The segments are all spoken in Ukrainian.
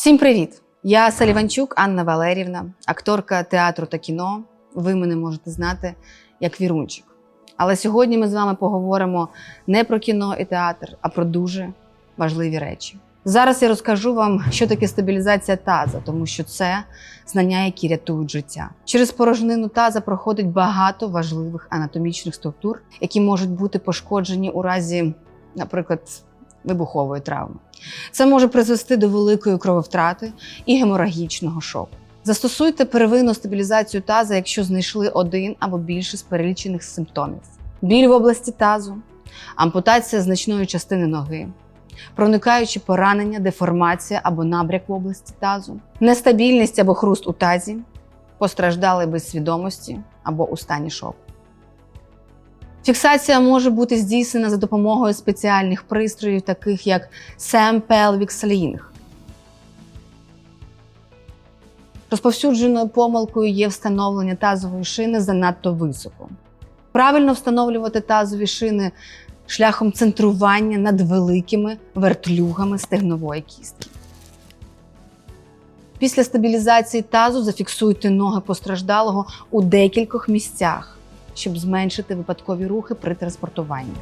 Всім привіт! Я Саліванчук Анна Валерівна, акторка театру та кіно. Ви мене можете знати як Вірунчик. Але сьогодні ми з вами поговоримо не про кіно і театр, а про дуже важливі речі. Зараз я розкажу вам, що таке стабілізація таза, тому що це знання, які рятують життя. Через порожнину таза проходить багато важливих анатомічних структур, які можуть бути пошкоджені у разі, наприклад, вибухової травми. Це може призвести до великої крововтрати і геморагічного шоку. Застосуйте первинну стабілізацію таза, якщо знайшли один або більше з перелічених симптомів: біль в області тазу, ампутація значної частини ноги, проникаючі поранення, деформація або набряк в області тазу, нестабільність або хруст у тазі, постраждали без свідомості або у стані шоку. Фіксація може бути здійснена за допомогою спеціальних пристроїв, таких як SAM Pelvic Sling. Розповсюдженою помилкою є встановлення тазової шини занадто високо. Правильно встановлювати тазові шини шляхом центрування над великими вертлюгами стегнової кістки. Після стабілізації тазу зафіксуйте ноги постраждалого у декількох місцях, щоб зменшити випадкові рухи при транспортуванні.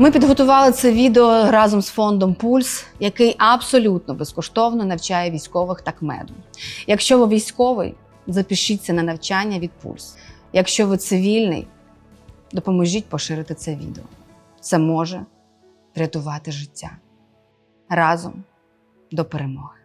Ми підготували це відео разом з фондом Пульс, який абсолютно безкоштовно навчає військових такмеду. Якщо ви військовий, запишіться на навчання від Пульс. Якщо ви цивільний, допоможіть поширити це відео. Це може врятувати життя. Разом до перемоги.